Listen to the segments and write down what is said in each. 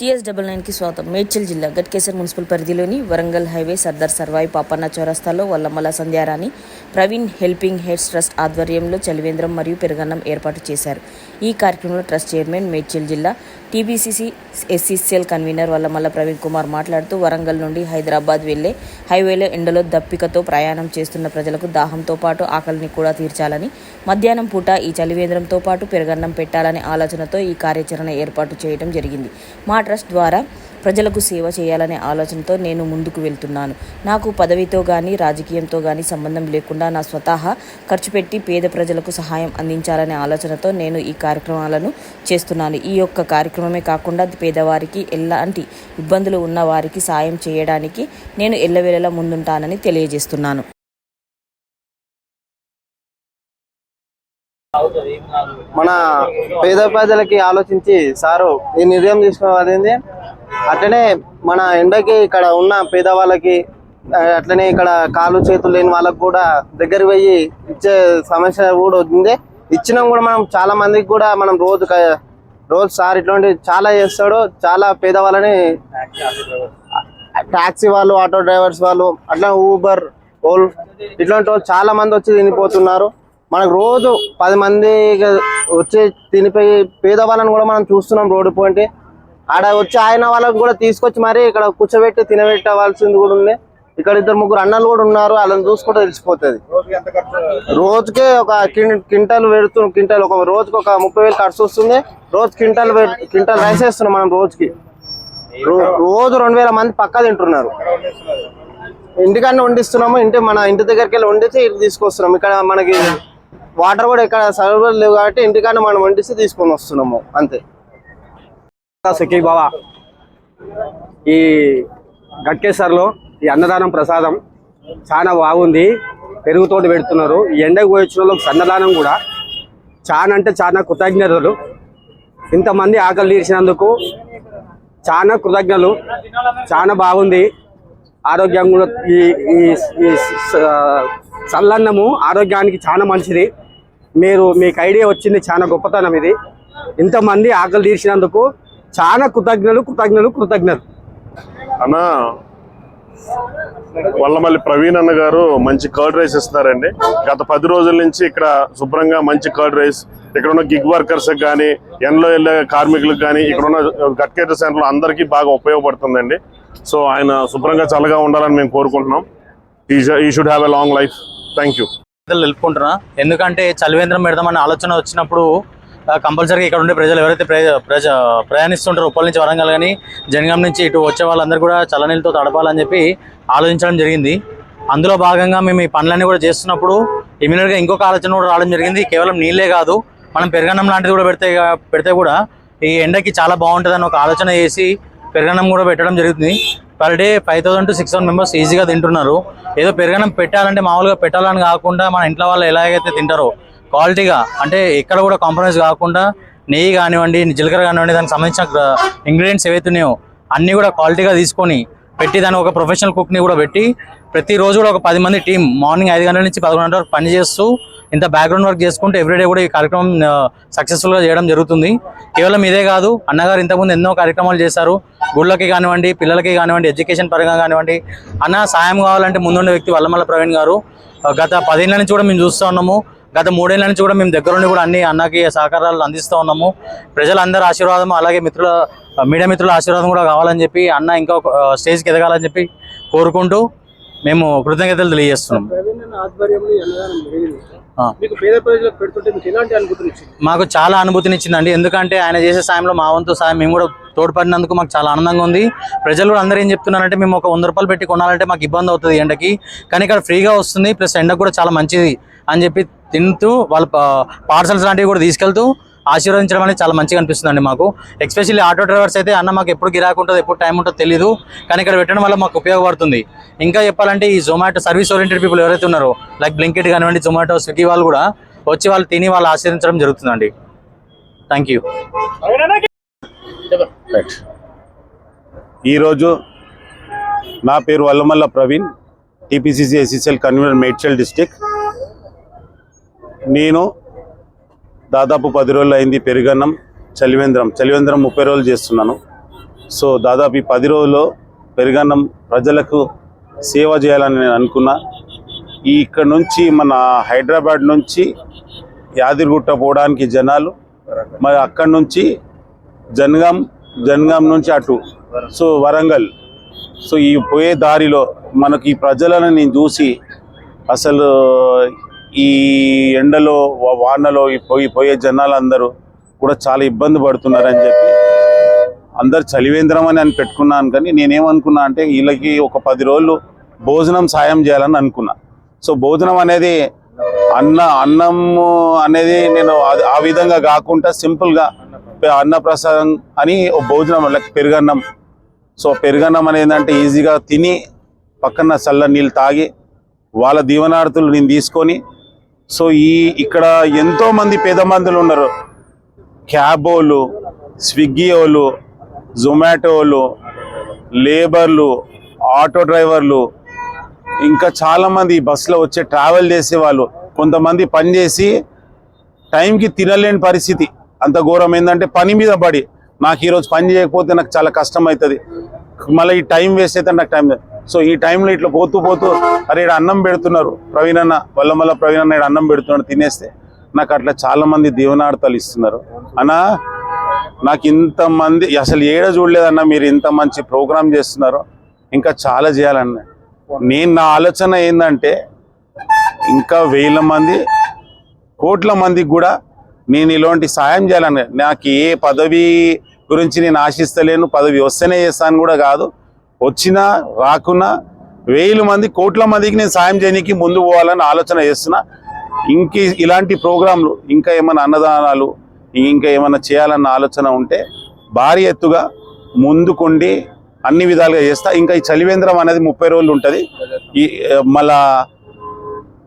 TS double నైన్కి స్వాగతం. మేడ్చల్ జిల్లా గట్కేసర్ మున్సిపల్ పరిధిలోని వరంగల్ హైవే సర్దార్ సర్వాయి పాపన్న చౌరస్తాలో Vallamalla Sandhyarani Praveen helping heads trust ఆధ్వర్యంలో చలివేంద్రం మరియు పెరుగన్నం ఏర్పాటు చేశారు. ఈ కార్యక్రమంలో ట్రస్ట్ చైర్మన్ మేడ్చల్ జిల్లా TBCC SCCL convener Vallamalla Praveen Kumar మాట్లాడుతూ వరంగల్ నుండి హైదరాబాద్ వెళ్ళే హైవేలో ఎండలో దప్పికతో ప్రయాణం చేస్తున్న ప్రజలకు దాహంతో పాటు ఆకలిని కూడా తీర్చాలని మధ్యాహ్నం పూట ఈ చలివేంద్రంతో పాటు పెరుగన్నం పెట్టాలనే ఆలోచనతో ఈ కార్యాచరణ ఏర్పాటు చేయడం జరిగింది. మా ట్రస్ట్ ద్వారా ప్రజలకు సేవ చేయాలనే ఆలోచనతో నేను ముందుకు వెళ్తున్నాను. నాకు పదవితో కానీ రాజకీయంతో కానీ సంబంధం లేకుండా నా స్వతహా ఖర్చు పెట్టి పేద ప్రజలకు సహాయం అందించాలనే ఆలోచనతో నేను ఈ కార్యక్రమాలను చేస్తున్నాను. ఈ యొక్క కార్యక్రమమే కాకుండా పేదవారికి ఎలాంటి ఇబ్బందులు ఉన్న వారికి సాయం చేయడానికి నేను ఎల్లవేళలా ముందుంటానని తెలియజేస్తున్నాను. మన పేద ప్రజలకి ఆలోచించి సారు ఈ నిర్ణయం తీసుకోవాలింది అట్లనే మన ఎండకి ఇక్కడ ఉన్న పేదవాళ్ళకి అట్లనే ఇక్కడ కాలు చేతులు లేని వాళ్ళకి కూడా దగ్గర పోయి ఇచ్చే సమస్య కూడా ఉంది. ఇచ్చినాం కూడా మనం చాలా మందికి కూడా మనం రోజు రోజు సార్ ఇట్లాంటి చాలా చేస్తాడు. చాలా పేదవాళ్ళని ట్యాక్సీ వాళ్ళు ఆటో డ్రైవర్స్ వాళ్ళు అట్లా ఊబర్ ఓల్ ఇట్లాంటి వాళ్ళు చాలా మంది వచ్చి తినిపోతున్నారు. మనకు రోజు పది మంది వచ్చి తినిపోయి పేదవాళ్ళని కూడా మనం చూస్తున్నాం రోడ్డు పోయింటి ఆడ వచ్చి ఆయన వాళ్ళకి కూడా తీసుకొచ్చి మరి ఇక్కడ కూర్చోబెట్టి తినబెట్టవలసింది కూడా ఉంది. ఇక్కడ ఇద్దరు ముగ్గురు అన్నలు కూడా ఉన్నారు. వాళ్ళని చూసుకుంటే తెలిసిపోతుంది. రోజుకే ఒక క్వింటాల్ పెడుతు క్వింటాల్ ఒక రోజుకి ఒక ముప్పై వేలు ఖర్చు వస్తుంది. రోజు క్వింటాల్ క్వింటాల్ రైస్ వేస్తున్నాం మనం రోజుకి. రోజు రెండు వేల మంది పక్కా తింటున్నారు. ఇంటికన్నా వండిస్తున్నాము. ఇంటి మన ఇంటి దగ్గరికి వెళ్ళి వండితే ఇటు తీసుకొస్తున్నాం ఇక్కడ మనకి వాటర్ కూడా ఇక్కడ సర్వర్ లేవు కాబట్టి ఇంటికాడ మనం వండిస్తే తీసుకొని వస్తున్నాము అంతే. సుఖీ బావ ఈ గట్కేశ్వర్లో ఈ అన్నదానం ప్రసాదం చాలా బాగుంది పెరుగుతోటి పెడుతున్నారు. ఈ ఎండకు పోయించిన వాళ్ళకి సన్నదానం కూడా చాలా అంటే చాలా కృతజ్ఞతలు. ఇంతమంది ఆకలి తీర్చినందుకు చాలా కృతజ్ఞతలు చాలా బాగుంది. ఆరోగ్యం కూడా ఈ ఈ చల్లన్నము ఆరోగ్యానికి చాలా మంచిది. మీరు మీకు ఐడియా వచ్చింది చాలా గొప్పతనం ఇది. ఇంతమంది ఆకలి తీర్చినందుకు చాలా కృతజ్ఞులు కృతజ్ఞులు కృతజ్ఞతలు అన్నా వల్లమల్లి ప్రవీణ్ అన్న గారు మంచి కర్డ్ రైస్ ఇస్తున్నారండి. గత పది రోజుల నుంచి ఇక్కడ శుభ్రంగా మంచి కర్డ్ రైస్ ఇక్కడ ఉన్న గిగ్ వర్కర్స్ కానీ ఎన్లో వెళ్ళే కార్మికులకు కానీ ఇక్కడ ఉన్న గట్కేట సెంటర్లు అందరికీ బాగా ఉపయోగపడుతుందండి. సో ఆయన శుభ్రంగా చల్లగా ఉండాలని మేము కోరుకుంటున్నాం. He should have a long life thank you ఎందుకంటే చలివేంద్రం పెడదామనే ఆలోచన వచ్చినప్పుడు కంపల్సరీగా ఇక్కడ ఉండే ప్రజలు ఎవరైతే ప్రజ- ప్రజ ప్రయాణిస్తుంటారో ఉప్పల్ నుంచి వరంగల్ కానీ జనగాం నుంచి ఇటు వచ్చే వాళ్ళందరూ కూడా చల్లనీళ్ళతో తడపాలని చెప్పి ఆలోచించడం జరిగింది. అందులో భాగంగా మేము ఈ పనులన్నీ కూడా చేస్తున్నప్పుడు ఇమీడియట్గా ఇంకొక ఆలోచన కూడా రావడం జరిగింది. కేవలం నీళ్ళే కాదు మనం పెరగన్నం లాంటిది కూడా పెడితే పెడితే కూడా ఈ ఎండకి చాలా బాగుంటుందని ఒక ఆలోచన చేసి పెరగన్నం కూడా పెట్టడం జరుగుతుంది. Per day five thousand to six thousand members ఈజీగా తింటున్నారు. ఏదో పెరగడం పెట్టాలంటే మామూలుగా పెట్టాలని కాకుండా మన ఇంట్లో వాళ్ళు ఎలాగైతే తింటారో క్వాలిటీగా అంటే ఎక్కడ కూడా కాంప్రమైజ్ కాకుండా నెయ్యి కానివ్వండి జీలకర్ర కానివ్వండి దానికి సంబంధించిన ఇంగ్రీడియంట్స్ ఏవైతే ఉన్నాయో అన్నీ కూడా క్వాలిటీగా తీసుకొని పెట్టి దాన్ని ఒక ప్రొఫెషనల్ కుక్ని కూడా పెట్టి ప్రతిరోజు కూడా ఒక పది మంది టీం మార్నింగ్ ఐదు గంటల నుంచి పదకొండు గంటల వరకు పనిచేస్తూ ఇంత బ్యాక్గ్రౌండ్ వర్క్ చేసుకుంటూ ఎవ్రీడే కూడా ఈ కార్యక్రమం సక్సెస్ఫుల్గా చేయడం జరుగుతుంది. కేవలం ఇదే కాదు అన్నగారు ఇంతకుముందు ఎన్నో కార్యక్రమాలు చేశారు. గుళ్ళకి కానివ్వండి పిల్లలకి కానివ్వండి ఎడ్యుకేషన్ పరంగా కానివ్వండి అన్న సాయం కావాలంటే ముందున్న వ్యక్తి వల్లమల్ల ప్రవీణ్ గారు. గత పదేళ్ళ నుంచి కూడా మేము చూస్తూ ఉన్నాము. గత మూడేళ్ళ నుంచి కూడా మేము దగ్గరుండి కూడా అన్ని అన్నకి సహకారాలు అందిస్తూ ఉన్నాము. ప్రజలందరి ఆశీర్వాదం అలాగే మిత్రుల మీడియా మిత్రుల ఆశీర్వాదం కూడా కావాలని చెప్పి అన్న ఇంకా స్టేజ్కి ఎదగాలని చెప్పి కోరుకుంటూ మేము కృతజ్ఞతలు తెలియజేస్తున్నాం. మాకు చాలా అనుభూతినిచ్చిందండి ఎందుకంటే ఆయన చేసే సాయంలో మా వంతు సాయం మేము కూడా తోడ్పడినందుకు మాకు చాలా ఆనందంగా ఉంది. ప్రజలు కూడా అందరూ ఏం చెప్తున్నారంటే మేము ఒక వంద రూపాయలు పెట్టి కొనాలంటే మాకు ఇబ్బంది అవుతుంది ఎండకి. కానీ ఇక్కడ ఫ్రీగా వస్తుంది ప్లస్ ఎండకు కూడా చాలా మంచిది అని చెప్పి తింటూ వాళ్ళ పార్సల్స్ లాంటివి కూడా తీసుకెళ్తూ ఆశీర్వదించడం అనేది చాలా మంచిగా అనిపిస్తుందండి మాకు. ఎస్పెషల్లీ ఆటో డ్రైవర్స్ అయితే అన్న మాకు ఎప్పుడు గిరాకు ఉంటుందో ఎప్పుడు టైం ఉంటుందో తెలియదు కానీ ఇక్కడ పెట్టడం వల్ల మాకు ఉపయోగపడుతుంది. ఇంకా చెప్పాలంటే ఈ జొమాటో సర్వీస్ ఓరియంటెడ్ పీపుల్ ఎవరైతే ఉన్నారో లైక్ బ్లింకెట్ కానివ్వండి జొమాటో స్విగ్గీ వాళ్ళు కూడా వచ్చి వాళ్ళు తిని వాళ్ళు ఆశీర్వించడం జరుగుతుందండి. థ్యాంక్ యూ ఈరోజు నా పేరు Vallamalla Praveen TPCC SCCL convener Medchal district నేను దాదాపు పది రోజులు అయింది పెరుగన్నం చలివేంద్రం చలివేంద్రం ముప్పై రోజులు చేస్తున్నాను. సో దాదాపు ఈ పది రోజుల్లో పెరుగన్నం ప్రజలకు సేవ చేయాలని నేను అనుకున్నా. ఈ ఇక్కడ నుంచి మన హైదరాబాద్ నుంచి యాదిరిగుట్ట పోవడానికి జనాలు మరి అక్కడి నుంచి జనగాం జనగాం నుంచి అటు సో వరంగల్. సో ఈ పోయే దారిలో మనకి ఈ ప్రజలను నేను చూసి అసలు ఈ ఎండలో వానలో పోయి పోయే జనాలందరూ కూడా చాలా ఇబ్బంది పడుతున్నారని చెప్పి అందరు చలివేంద్రం అని అని పెట్టుకున్నాను కానీ నేనేమనుకున్నా అంటే వీళ్ళకి ఒక పది రోజులు భోజనం సాయం చేయాలని అనుకున్నా. సో భోజనం అనేది అన్న అన్నము అనేది నేను ఆ విధంగా కాకుండా సింపుల్గా అన్నప్రసాదం అని ఒక భోజనం లైక్ పెరుగన్నం. సో పెరుగన్నం అనేది ఏంటంటే ఈజీగా తిని పక్కన చల్ల నీళ్ళు తాగి వాళ్ళ దీవనార్థులు నేను తీసుకొని సో ఈ ఇక్కడ ఎంతో మంది పేద మందులు ఉన్నారు. క్యాబ్ వాళ్ళు స్విగ్గీ వాళ్ళు జొమాటో వాళ్ళు లేబర్లు ఆటో డ్రైవర్లు ఇంకా చాలామంది బస్సులో వచ్చే ట్రావెల్ చేసేవాళ్ళు. కొంతమంది పని చేసి టైంకి తినలేని పరిస్థితి. అంత ఘోరం ఏంటంటే పని మీద పడి. నాకు ఈరోజు పని చేయకపోతే నాకు చాలా కష్టం అవుతుంది మళ్ళీ ఈ టైం వేస్ట్ అయితే నాకు టైం సో ఈ టైంలో ఇట్లా పోతూ పోతూ అరే ఇక్కడ అన్నం పెడుతున్నారు. ప్రవీణ్ అన్న వల్లమల్ల ప్రవీణ్ అన్న ఈడ అన్నం పెడుతున్నాడు తినేస్తే నాకు అట్లా చాలా మంది దీవనార్థాలు ఇస్తున్నారు. అన్నా నాకు ఇంతమంది అసలు ఏడ చూడలేదన్న మీరు ఇంత మంచి ప్రోగ్రామ్ చేస్తున్నారు. ఇంకా చాలా చేయాలన్న. నేను నా ఆలోచన ఏంటంటే ఇంకా వేల మంది కోట్ల మందికి కూడా నేను ఇలాంటి సాయం చేయాలని నాకు ఏ పదవి గురించి నేను ఆశిస్తలేను పదవి వస్తేనే చేస్తాను కూడా కాదు. వచ్చినా రాకున్నా వేల మంది కోట్ల మందికి నేను సాయం చేయడానికి ముందు పోవాలని ఆలోచన చేస్తున్నా. ఇంక ఇలాంటి ప్రోగ్రాంలు ఇంకా ఏమైనా అన్నదానాలు ఇంకా ఏమైనా చేయాలన్న ఆలోచన ఉంటే భారీ ఎత్తుగా ముందుకుండి అన్ని విధాలుగా చేస్తా. ఇంకా ఈ చలివేంద్రం అనేది ముప్పై రోజులు ఉంటుంది. ఈ మళ్ళా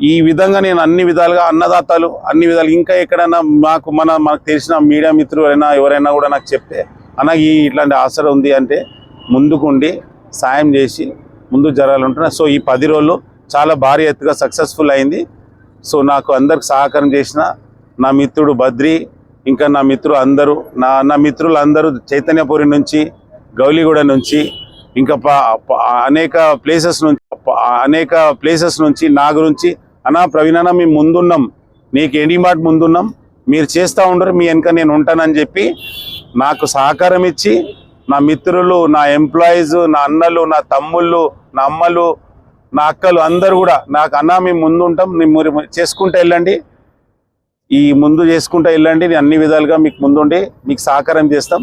ఈ విధంగా నేను అన్ని విధాలుగా అన్నదాతలు అన్ని విధాలు ఇంకా ఎక్కడైనా మాకు మన మనకు తెలిసిన మీడియా మిత్రులైనా ఎవరైనా కూడా నాకు చెప్తే అన్న ఈ ఇట్లాంటి ఆసర ఉంది అంటే ముందుకుండి సాయం చేసి ముందు జరగాలంటున్నా. సో ఈ పది రోజులు చాలా భారీ ఎత్తుగా సక్సెస్ఫుల్ అయింది. సో నాకు అందరికి సహకారం చేసిన నా మిత్రుడు బద్రి ఇంకా నా మిత్రులు అందరూ నా నా మిత్రులు అందరూ చైతన్యపురి నుంచి గౌలిగూడ నుంచి ఇంకా అనేక ప్లేసెస్ నుంచి అనేక ప్లేసెస్ నుంచి నా గురించి అన్నా ప్రవీణ్ అన్న మేము ముందున్నాం. నీకు ఎనీ మాట ముందున్నాం. మీరు చేస్తూ ఉండరు మీ వెనక నేను ఉంటానని చెప్పి నాకు సహకారం ఇచ్చి నా మిత్రులు నా ఎంప్లాయీస్ నా అన్నలు నా తమ్ముళ్ళు నా అమ్మలు నా అక్కలు అందరు కూడా నాకు అన్న మేము ముందు ఉంటాం మీరు మీరు చేసుకుంటూ వెళ్ళండి. ఈ ముందు చేసుకుంటూ వెళ్ళండి. నేను అన్ని విధాలుగా మీకు ముందుండి మీకు సహకారం చేస్తాం.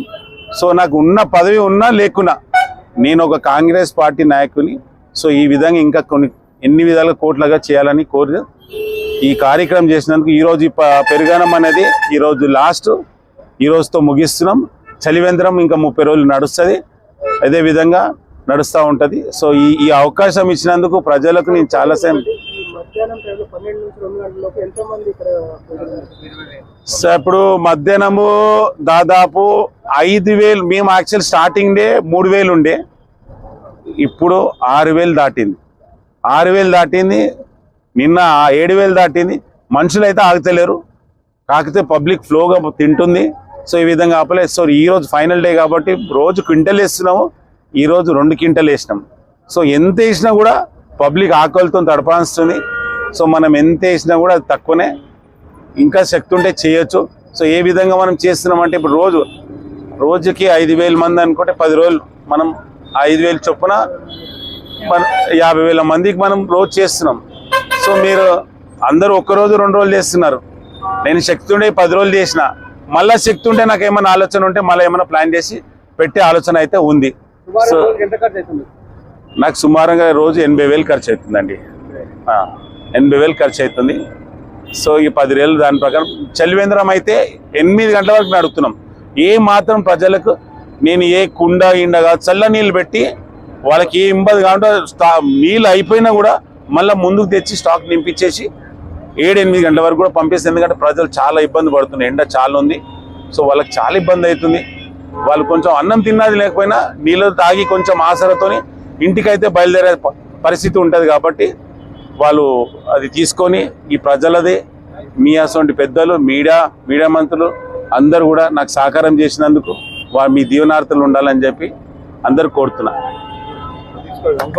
సో నాకు ఉన్న పదవి ఉన్నా లేకున్నా నేను ఒక కాంగ్రెస్ పార్టీ నాయకుని. సో ఈ విధంగా ఇంకా కొన్ని ఎన్ని విధాలుగా కోట్లుగా చేయాలని కోరి ఈ కార్యక్రమం చేసినందుకు ఈరోజు పెరుగనం అనేది ఈరోజు లాస్ట్. ఈ రోజుతో ముగిస్తున్నాం. చలివేంద్రం ఇంకా ముప్పై రోజులు నడుస్తుంది. అదే విధంగా నడుస్తూ ఉంటుంది. సో ఈ ఈ అవకాశం ఇచ్చినందుకు ప్రజలకు నేను చాలా సేపు మధ్యాహ్నం టైంలో పన్నెండు నుంచి రెండు గంటల లోపు ఎంతో మంది ఇక్కడ సో ఇప్పుడు మధ్యాహ్నము దాదాపు ఐదు వేలు మేము యాక్చువల్ స్టార్టింగ్ డే మూడు వేలు ఉండే. ఇప్పుడు ఆరు వేలు దాటింది. ఆరు వేలు దాటింది నిన్న ఏడు వేలు దాటింది. మనుషులు అయితే ఆగుతలేరు. కాకపోతే పబ్లిక్ ఫ్లోగా తింటుంది. సో ఈ విధంగా ఆపలేదు సో ఈరోజు ఫైనల్ డే కాబట్టి రోజు క్వింటల్ వేస్తున్నాము. ఈరోజు రెండు క్వింటల్ వేసినాం. సో ఎంత వేసినా కూడా పబ్లిక్ ఆకలితో తడపాల్స్తుంది సో మనం ఎంత వేసినా కూడా అది తక్కువనే. ఇంకా శక్తి ఉంటే చేయొచ్చు. సో ఏ విధంగా మనం చేస్తున్నామంటే ఇప్పుడు రోజు రోజుకి ఐదు మంది అనుకుంటే పది రోజులు మనం ఐదు వేలు చొప్పున మన యాభై వేల మందికి మనం రోజు చేస్తున్నాం. సో మీరు అందరూ ఒక్క రోజు రెండు రోజులు చేస్తున్నారు. నేను శక్తి ఉండే పది రోజులు చేసిన. మళ్ళీ శక్తి ఉంటే నాకు ఏమైనా ఆలోచన ఉంటే మళ్ళీ ఏమైనా ప్లాన్ చేసి పెట్టే ఆలోచన అయితే ఉంది. సో నాకు సుమారుగా రోజు ఎనభై వేలు ఖర్చు అవుతుందండి. ఎనభై వేలు ఖర్చు అవుతుంది. సో ఈ పది వేలు దాని ప్రకారం చలివేంద్రం అయితే ఎనిమిది గంటల వరకు నడుపుతున్నాం. ఏ మాత్రం ప్రజలకు నేను ఏ కుండ ఇండగా చల్ల నీళ్ళు పెట్టి వాళ్ళకి ఏ ఇబ్బంది కాకుండా స్టా నీళ్ళు అయిపోయినా కూడా మళ్ళీ ముందుకు తెచ్చి స్టాక్ నింపించేసి ఏడు ఎనిమిది గంటల వరకు కూడా పంపిస్తే ఎందుకంటే ప్రజలు చాలా ఇబ్బంది పడుతున్నారు ఎండ చాలా ఉంది. సో వాళ్ళకి చాలా ఇబ్బంది అవుతుంది. వాళ్ళు కొంచెం అన్నం తిన్నది లేకపోయినా నీళ్ళు తాగి కొంచెం ఆసరతోని ఇంటికైతే బయలుదేరే పరిస్థితి ఉంటుంది కాబట్టి వాళ్ళు అది తీసుకొని ఈ ప్రజలది మీ అసొంటి పెద్దలు మీడియా మీడియా మంత్రులు అందరూ కూడా నాకు సహకారం చేసినందుకు వారు మీ దీవనార్థులు ఉండాలని చెప్పి అందరు Lắm!